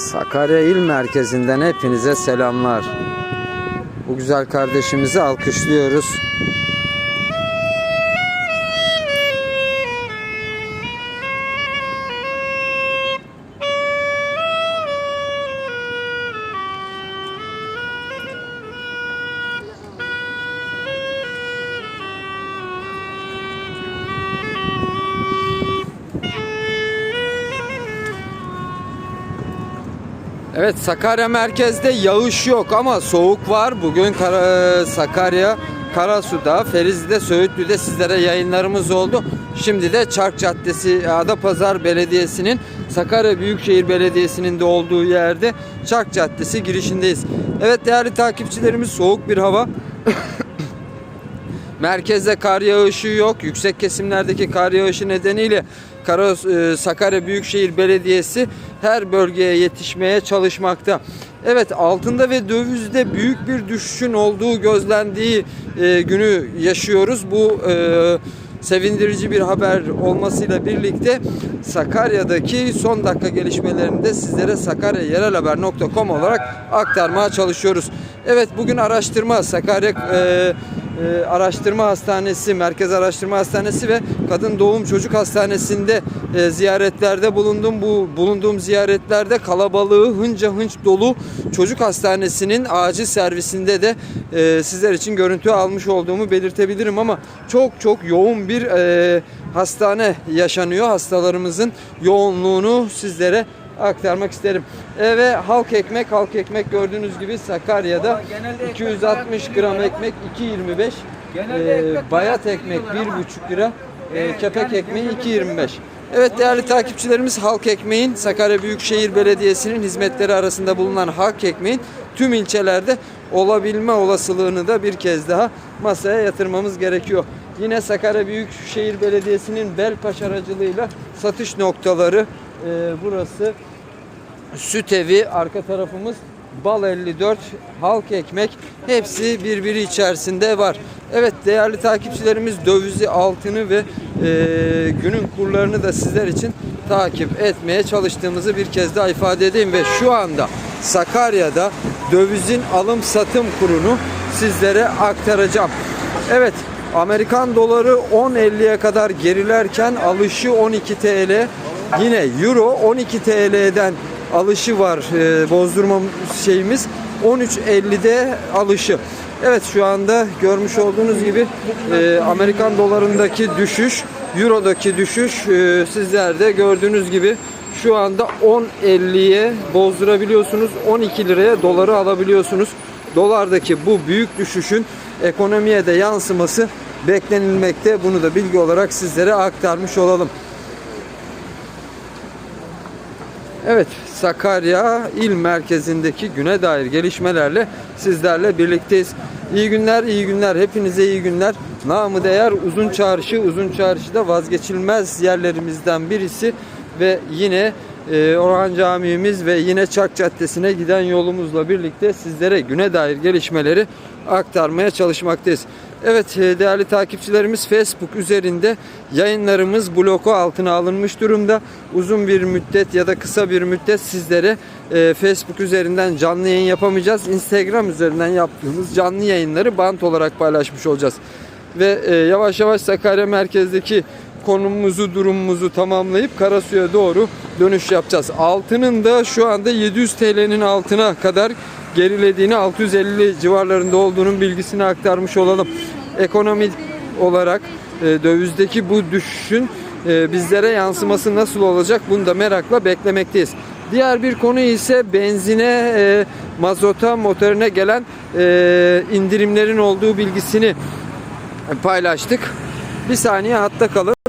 Sakarya İl Merkezi'nden hepinize selamlar. Bu güzel kardeşimizi alkışlıyoruz. Evet Sakarya merkezde yağış yok ama soğuk var. Bugün Kara- Sakarya Karasu'da, Ferizli'de, Söğütlü'de sizlere yayınlarımız oldu. Şimdi de Çark Caddesi Adapazarı Belediyesi'nin Sakarya Büyükşehir Belediyesi'nin de olduğu yerde Çark Caddesi girişindeyiz. Evet değerli takipçilerimiz soğuk bir hava. Merkezde kar yağışı yok. Yüksek kesimlerdeki kar yağışı nedeniyle Kara, e, Sakarya Büyükşehir Belediyesi her bölgeye yetişmeye çalışmakta. Evet altında ve dövizde büyük bir düşüşün olduğu gözlendiği e, günü yaşıyoruz. Bu e, sevindirici bir haber olmasıyla birlikte Sakarya'daki son dakika gelişmelerini de sizlere sakaryayerelhaber.com olarak aktarmaya çalışıyoruz. Evet bugün araştırma Sakarya e, e, Araştırma Hastanesi, Merkez Araştırma Hastanesi ve Kadın Doğum Çocuk Hastanesi'nde e, ziyaretlerde bulundum. Bu bulunduğum ziyaretlerde kalabalığı hınca hınç dolu çocuk hastanesinin acil servisinde de e, sizler için görüntü almış olduğumu belirtebilirim ama çok çok yoğun bir hastane yaşanıyor. Hastalarımızın yoğunluğunu sizlere aktarmak isterim. E, ve halk ekmek, halk ekmek gördüğünüz gibi Sakarya'da Ama genelde ekmek 260 bayağı gram ekmek 2.25. Genelde E, bayat ekmek bir lira ama- 1,5 lira. E, kepek ekmeği genelde- 2.25. Evet değerli takipçilerimiz Halk Ekmeğin Sakarya Büyükşehir Belediyesi'nin hizmetleri arasında bulunan Halk Ekmeğin tüm ilçelerde olabilme olasılığını da bir kez daha masaya yatırmamız gerekiyor. Yine Sakarya Büyükşehir Belediyesi'nin Belpaş aracılığıyla satış noktaları e, burası süt evi arka tarafımız bal 54 halk ekmek hepsi birbiri içerisinde var. Evet değerli takipçilerimiz dövizi altını ve e, günün kurlarını da sizler için takip etmeye çalıştığımızı bir kez daha ifade edeyim ve şu anda Sakarya'da dövizin alım satım kurunu sizlere aktaracağım. Evet Amerikan doları 10.50'ye kadar gerilerken alışı 12 TL Yine Euro 12 TL'den alışı var e, bozdurma şeyimiz 13.50'de alışı. Evet şu anda görmüş olduğunuz gibi e, Amerikan dolarındaki düşüş, Euro'daki düşüş e, sizler de gördüğünüz gibi şu anda 10.50'ye bozdurabiliyorsunuz. 12 liraya doları alabiliyorsunuz. Dolardaki bu büyük düşüşün ekonomiye de yansıması beklenilmekte. Bunu da bilgi olarak sizlere aktarmış olalım. Evet, Sakarya il merkezindeki güne dair gelişmelerle sizlerle birlikteyiz. İyi günler, iyi günler. Hepinize iyi günler. Namı değer Uzun Çarşı. Uzun Çarşı'da vazgeçilmez yerlerimizden birisi ve yine e, Orhan Camii'miz ve yine Çark Caddesi'ne giden yolumuzla birlikte sizlere güne dair gelişmeleri aktarmaya çalışmaktayız. Evet e, değerli takipçilerimiz Facebook üzerinde yayınlarımız bloku altına alınmış durumda. Uzun bir müddet ya da kısa bir müddet sizlere e, Facebook üzerinden canlı yayın yapamayacağız. Instagram üzerinden yaptığımız canlı yayınları bant olarak paylaşmış olacağız. Ve e, yavaş yavaş Sakarya merkezdeki konumumuzu, durumumuzu tamamlayıp Karasu'ya doğru dönüş yapacağız. Altının da şu anda 700 TL'nin altına kadar gerilediğini 650 civarlarında olduğunun bilgisini aktarmış olalım. Ekonomik olarak e, dövizdeki bu düşüşün e, bizlere yansıması nasıl olacak bunu da merakla beklemekteyiz. Diğer bir konu ise benzine, e, mazota, motorine gelen e, indirimlerin olduğu bilgisini paylaştık. Bir saniye hatta kalın.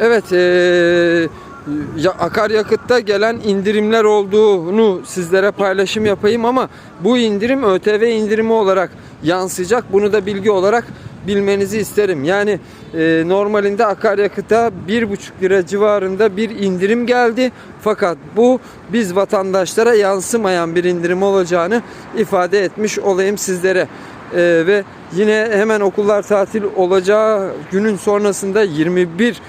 Evet, ya- akaryakıtta gelen indirimler olduğunu sizlere paylaşım yapayım ama bu indirim ÖTV indirimi olarak yansıyacak. Bunu da bilgi olarak bilmenizi isterim. Yani eee, normalinde akaryakıta 1,5 lira civarında bir indirim geldi. Fakat bu biz vatandaşlara yansımayan bir indirim olacağını ifade etmiş olayım sizlere. Ee, ve yine hemen okullar tatil olacağı günün sonrasında 21 e,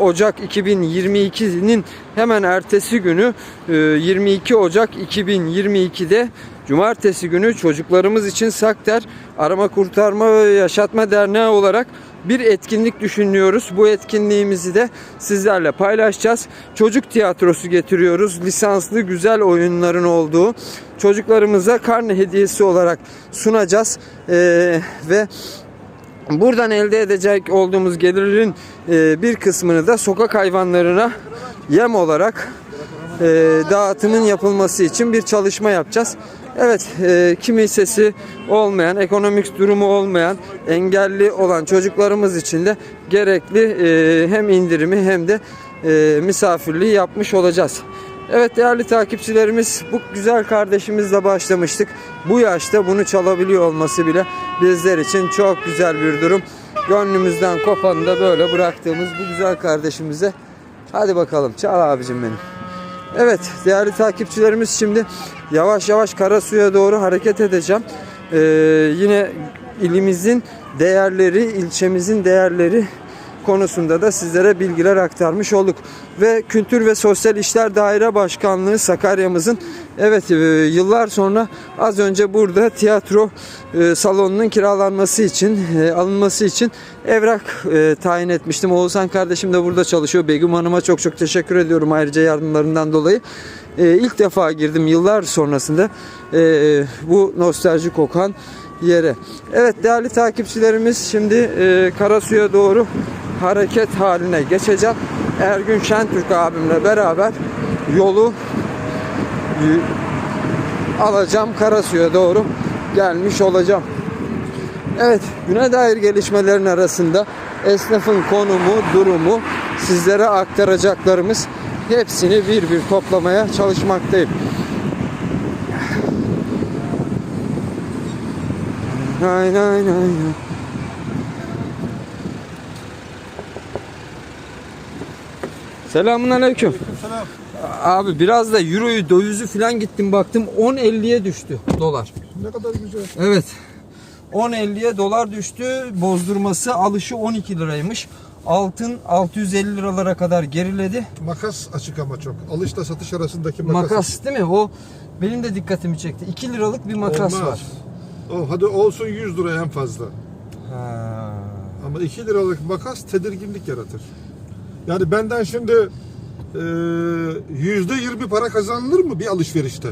Ocak 2022'nin hemen ertesi günü e, 22 Ocak 2022'de Cumartesi günü çocuklarımız için Sakter Arama Kurtarma ve Yaşatma Derneği olarak bir etkinlik düşünüyoruz. Bu etkinliğimizi de sizlerle paylaşacağız. Çocuk tiyatrosu getiriyoruz. Lisanslı güzel oyunların olduğu çocuklarımıza karne hediyesi olarak sunacağız. Ee, ve buradan elde edecek olduğumuz gelirin e, bir kısmını da sokak hayvanlarına yem olarak e, dağıtımın yapılması için bir çalışma yapacağız. Evet, e, kimi sesi olmayan, ekonomik durumu olmayan, engelli olan çocuklarımız için de gerekli e, hem indirimi hem de e, misafirliği yapmış olacağız. Evet değerli takipçilerimiz bu güzel kardeşimizle başlamıştık. Bu yaşta bunu çalabiliyor olması bile bizler için çok güzel bir durum. Gönlümüzden kopanı da böyle bıraktığımız bu güzel kardeşimize hadi bakalım çal abicim benim. Evet değerli takipçilerimiz şimdi yavaş yavaş Karasu'ya doğru hareket edeceğim. Ee, yine ilimizin değerleri, ilçemizin değerleri konusunda da sizlere bilgiler aktarmış olduk. Ve Kültür ve Sosyal İşler Daire Başkanlığı Sakarya'mızın evet e, yıllar sonra az önce burada tiyatro e, salonunun kiralanması için e, alınması için evrak tayin etmiştim. Oğuzhan kardeşim de burada çalışıyor. Begüm Hanım'a çok çok teşekkür ediyorum ayrıca yardımlarından dolayı. İlk defa girdim yıllar sonrasında bu nostalji kokan yere. Evet değerli takipçilerimiz şimdi e, Karasu'ya doğru hareket haline geçeceğim. Ergün Şentürk abimle beraber yolu alacağım Karasu'ya doğru gelmiş olacağım. Evet, güne dair gelişmelerin arasında esnafın konumu, durumu sizlere aktaracaklarımız hepsini bir bir toplamaya çalışmaktayım. Nay nay nay nay. Selamun aleyküm. Selam. Abi biraz da euroyu dövizi falan gittim baktım 10.50'ye düştü dolar. Ne kadar güzel. Evet. 10.50'ye dolar düştü. Bozdurması alışı 12 liraymış. Altın 650 liralara kadar geriledi. Makas açık ama çok. Alışla satış arasındaki makas. Makas değil mi? O benim de dikkatimi çekti. 2 liralık bir makas Olmaz. var. Oh, hadi olsun 100 lira en fazla. Ha. Ama 2 liralık makas tedirginlik yaratır. Yani benden şimdi e, yüzde 20 para kazanılır mı bir alışverişte?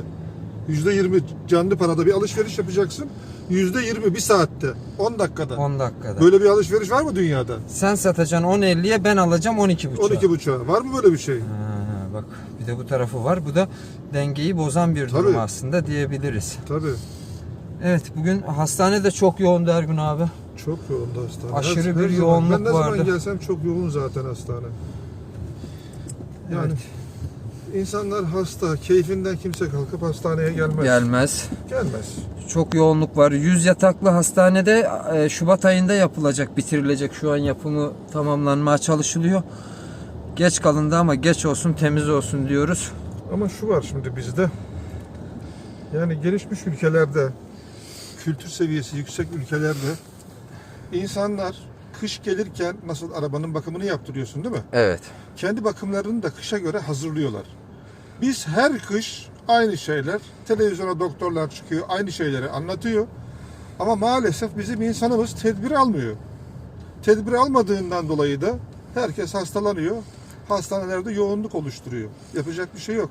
Yüzde 20 canlı parada bir alışveriş yapacaksın. Yüzde 20 bir saatte, 10 dakikada. 10 dakikada. Böyle bir alışveriş var mı dünyada? Sen satacaksın 10.50'ye ben alacağım 12.5'a. 12 buçuğa. Var mı böyle bir şey? Ha, bak bir de bu tarafı var. Bu da dengeyi bozan bir durum Tabii. aslında diyebiliriz. Tabii. Evet bugün hastane de çok yoğundu Ergün abi. Çok yoğundu hastane. Aşırı Her- bir her zaman. yoğunluk Ben ne vardı. zaman gelsem çok yoğun zaten hastane. Yani Evet. insanlar hasta, keyfinden kimse kalkıp hastaneye gelmez. Gelmez. Gelmez. Çok yoğunluk var. 100 yataklı hastanede e, Şubat ayında yapılacak, bitirilecek. Şu an yapımı tamamlanmaya çalışılıyor. Geç kalındı ama geç olsun, temiz olsun diyoruz. Ama şu var şimdi bizde. Yani gelişmiş ülkelerde, kültür seviyesi yüksek ülkelerde insanlar kış gelirken nasıl arabanın bakımını yaptırıyorsun değil mi? Evet. kendi bakımlarını da kışa göre hazırlıyorlar. Biz her kış aynı şeyler, televizyona doktorlar çıkıyor, aynı şeyleri anlatıyor. Ama maalesef bizim insanımız tedbir almıyor. Tedbir almadığından dolayı da herkes hastalanıyor. Hastanelerde yoğunluk oluşturuyor. Yapacak bir şey yok.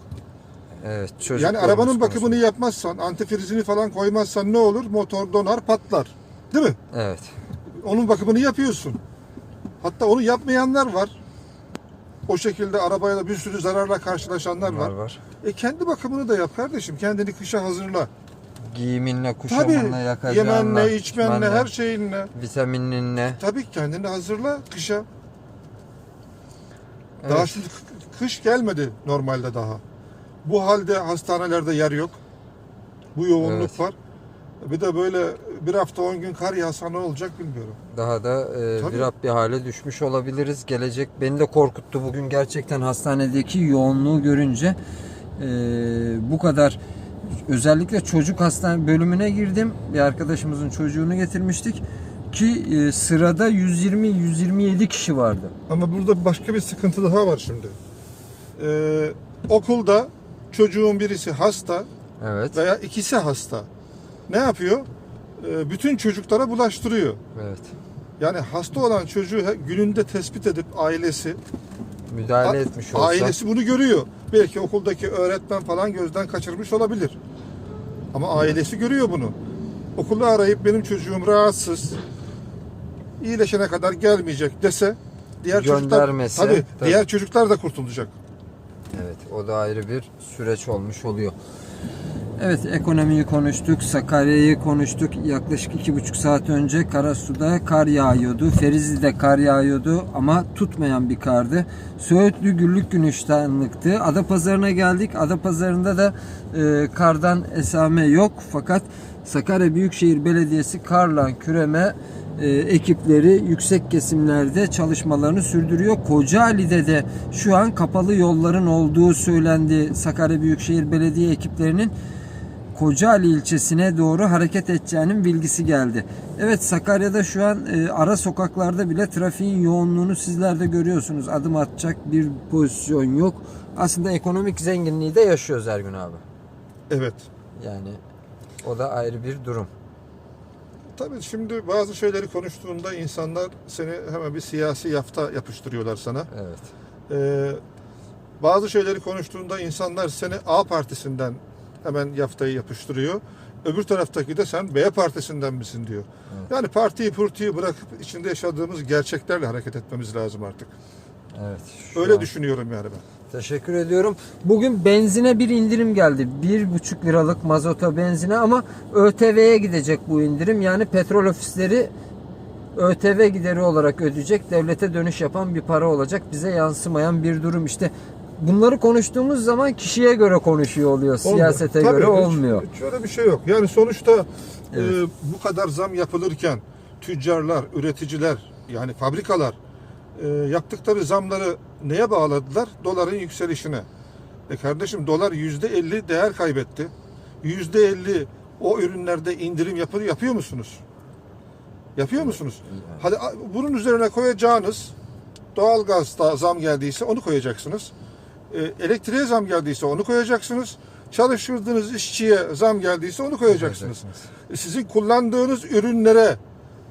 Evet. yani çocuklarımız arabanın konusunda. bakımını yapmazsan, antifrizini falan koymazsan ne olur? Motor donar, patlar. Değil mi? Evet. Onun bakımını yapıyorsun. Hatta onu yapmayanlar var. O şekilde arabaya da bir sürü zararla karşılaşanlar var. Var var. E kendi bakımını da yap kardeşim. Kendini kışa hazırla. Giyiminle, Tabii kuşamınla, yakacağınla, yemenle, içmenle, her şeyinle. vitamininle. Tabii kendini hazırla kışa. Daha Evet. şimdi kı- kış gelmedi normalde daha. Bu halde hastanelerde yer yok. Bu yoğunluk Evet. var. Bir de böyle bir hafta on gün kar yağsa ne olacak bilmiyorum. Daha da e, Tabii. bir bir hale düşmüş olabiliriz. Gelecek beni de korkuttu bugün gerçekten hastanedeki yoğunluğu görünce e, bu kadar özellikle çocuk hastane bölümüne girdim. Bir arkadaşımızın çocuğunu getirmiştik. ki e, sırada 120-127 kişi vardı. Ama burada başka bir sıkıntı daha var şimdi. Ee, okulda çocuğun birisi hasta Evet. veya ikisi hasta. Ne yapıyor? Ee, bütün çocuklara bulaştırıyor. Evet. Yani hasta olan çocuğu gününde tespit edip ailesi Müdahale etmiş olsa. ailesi bunu görüyor. Belki okuldaki öğretmen falan gözden kaçırmış olabilir. Ama ailesi görüyor bunu. Okulu arayıp benim çocuğum rahatsız. iyileşene kadar gelmeyecek dese diğer Göndermese, çocuklar tabii, tabii. diğer çocuklar da kurtulacak. Evet, o da ayrı bir süreç olmuş oluyor. Evet, ekonomiyi konuştuk, Sakarya'yı konuştuk. Yaklaşık iki buçuk saat önce Karasu'da kar yağıyordu, Ferizli'de kar yağıyordu ama tutmayan bir kardı. Söğütlü güllük günüştenlikti. Adapazarı'na geldik. Adapazarı'nda da e, kardan esame yok fakat Sakarya Büyükşehir Belediyesi karla küreme e, ekipleri yüksek kesimlerde çalışmalarını sürdürüyor. Kocaeli'de de şu an kapalı yolların olduğu söylendi. Sakarya Büyükşehir Belediye ekiplerinin Kocaeli ilçesine doğru hareket edeceğinin bilgisi geldi. Evet Sakarya'da şu an e, ara sokaklarda bile trafiğin yoğunluğunu sizler de görüyorsunuz. Adım atacak bir pozisyon yok. Aslında ekonomik zenginliği de yaşıyoruz Ergün abi. Evet. Yani o da ayrı bir durum. Tabii şimdi bazı şeyleri konuştuğunda insanlar seni hemen bir siyasi yafta yapıştırıyorlar sana. Evet. Ee, bazı şeyleri konuştuğunda insanlar seni A partisinden hemen yaftayı yapıştırıyor. Öbür taraftaki de sen B partisinden misin diyor. Evet. Yani partiyi purtiyi bırakıp içinde yaşadığımız gerçeklerle hareket etmemiz lazım artık. Evet. Öyle an- düşünüyorum yani ben. Teşekkür ediyorum. Bugün benzine bir indirim geldi. 1,5 liralık mazota benzine ama ÖTV'ye gidecek bu indirim. Yani petrol ofisleri ÖTV gideri olarak ödeyecek. Devlete dönüş yapan bir para olacak. Bize yansımayan bir durum. İşte bunları konuştuğumuz zaman kişiye göre konuşuyor oluyor. Siyasete Olmuyor. göre Tabii, hiç- olmuyor. Hiç öyle bir şey yok. Yani sonuçta Evet. e, bu kadar zam yapılırken tüccarlar, üreticiler yani fabrikalar e, yaptıkları zamları neye bağladılar? Doların yükselişine. E kardeşim dolar yüzde elli değer kaybetti. Yüzde elli o ürünlerde indirim yapıyor, yapıyor musunuz? Yapıyor musunuz? Hadi bunun üzerine koyacağınız doğalgazda zam geldiyse onu koyacaksınız. E, elektriğe zam geldiyse onu koyacaksınız. Çalıştırdığınız işçiye zam geldiyse onu koyacaksınız. E, Sizin kullandığınız ürünlere,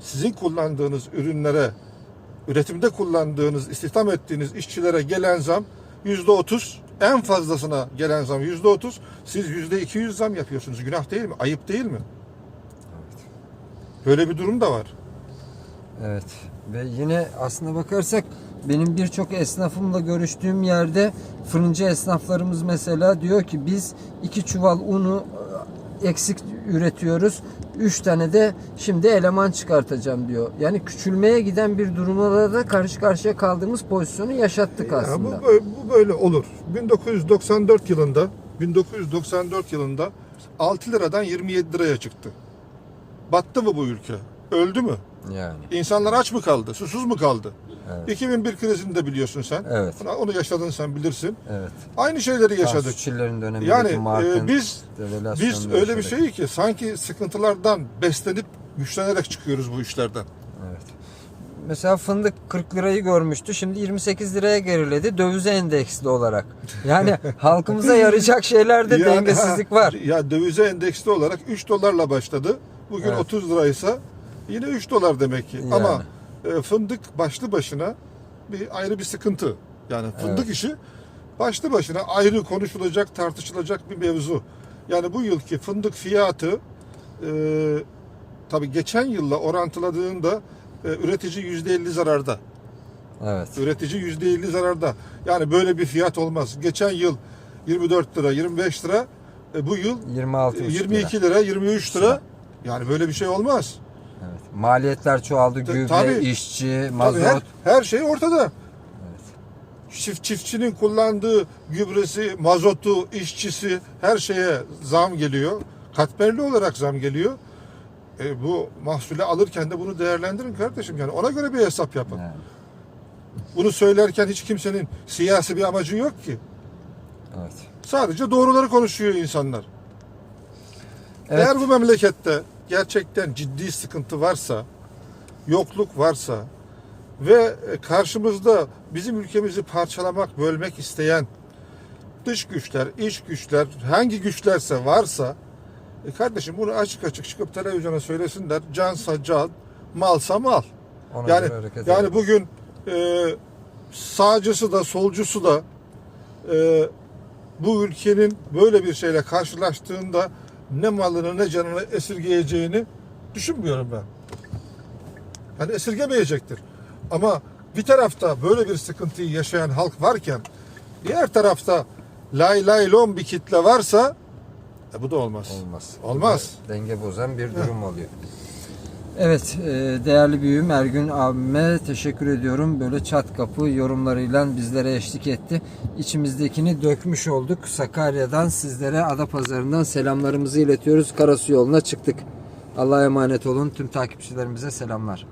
sizin kullandığınız ürünlere, üretimde kullandığınız, istihdam ettiğiniz işçilere gelen zam yüzde otuz, en fazlasına gelen zam yüzde otuz. Siz yüzde iki yüz zam yapıyorsunuz. Günah değil mi? Ayıp değil mi? Böyle bir durum da var. Evet ve yine aslına bakarsak benim birçok esnafımla görüştüğüm yerde fırıncı esnaflarımız mesela diyor ki biz iki çuval unu e, eksik üretiyoruz. Üç tane de şimdi eleman çıkartacağım diyor. Yani küçülmeye giden bir durumla da karşı karşıya kaldığımız pozisyonu yaşattık Ya aslında. bu, böyle, bu böyle olur. 1994 yılında 1994 yılında 6 liradan 27 liraya çıktı. Battı mı bu ülke? Öldü mü? Yani İnsanlar aç mı kaldı? Susuz mu kaldı? Evet. 2001 krizini de biliyorsun sen. Evet. Onu- yaşadın sen bilirsin. evet. Aynı şeyleri yaşadık. Çiller'in dönemindeki Yani e, biz biz öyle bir şey ki sanki sıkıntılardan beslenip güçlenerek çıkıyoruz bu işlerden. Evet. Mesela fındık 40 lirayı görmüştü. Şimdi 28 liraya geriledi. Dövize endeksli olarak. Yani halkımıza yarayacak şeylerde Yani, dengesizlik var. Ya dövize endeksli olarak 3 dolarla başladı. Bugün Evet. 30 liraysa yine 3 dolar demek ki. Yani. Ama e, fındık başlı başına bir ayrı bir sıkıntı. Yani fındık işi başlı başına ayrı konuşulacak, tartışılacak bir mevzu. Yani bu yılki fındık fiyatı e, tabii geçen yılla orantıladığında e, üretici %50 zararda. Evet. Üretici %50 zararda. Yani böyle bir fiyat olmaz. Geçen yıl 24 lira, 25 lira. e, bu yıl 26 e, lira. 22 lira, 23 lira. Yani böyle bir şey olmaz. Evet. Maliyetler çoğaldı. Gübre, tabii. işçi, Tabii mazot. her, her şey ortada. Çift, çiftçinin kullandığı gübresi, mazotu, işçisi her şeye zam geliyor. Katmerli olarak zam geliyor. E, bu mahsulü alırken de bunu değerlendirin kardeşim. Yani ona göre bir hesap yapın. Yani, Bunu söylerken hiç kimsenin siyasi bir amacı yok ki. evet. Sadece doğruları konuşuyor insanlar. Evet. Eğer bu memlekette gerçekten ciddi sıkıntı varsa yokluk varsa ve e, karşımızda bizim ülkemizi parçalamak, bölmek isteyen dış güçler, iç güçler, hangi güçlerse varsa e kardeşim bunu açık açık çıkıp televizyona söylesinler. Cansa can, malsa mal. Ona Yani yani edelim. bugün e, sağcısı da solcusu da e, bu ülkenin böyle bir şeyle karşılaştığında ne malını ne canını esirgeyeceğini düşünmüyorum ben. Yani esirgemeyecektir. Ama bir tarafta böyle bir sıkıntıyı yaşayan halk varken diğer tarafta lay lay lom bir kitle varsa e, bu da olmaz. Olmaz. Olmaz. Burada Denge bozan bir durum oluyor. Evet, e, değerli büyüğüm Ergün abime teşekkür ediyorum. Böyle çat kapı yorumlarıyla bizlere eşlik etti. İçimizdekini dökmüş olduk. Sakarya'dan sizlere Adapazarı'ndan selamlarımızı iletiyoruz. Karasu yoluna çıktık. Allah'a emanet olun. Tüm takipçilerimize selamlar.